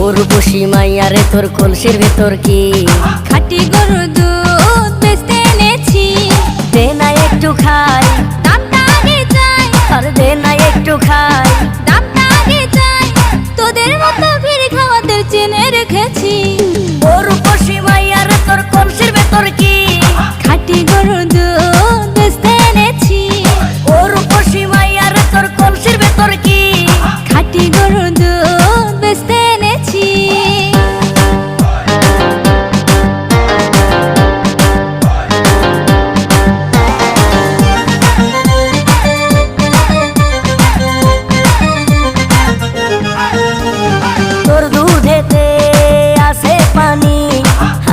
ওর বসি মাইয়ারে তোর কলসির ভেতর কি? খাটি গরুর দুধ বেচতে এনেছি। দে না একটু খাই। দামটা আগে চাই। আর দে না একটু খাই। দামটা আগে চাই। তোদের মতো ভিড় খাওয়াদের চেনে রেখেছি। ওর বসি মাইয়ারে তোর কলসির ভেতর কি?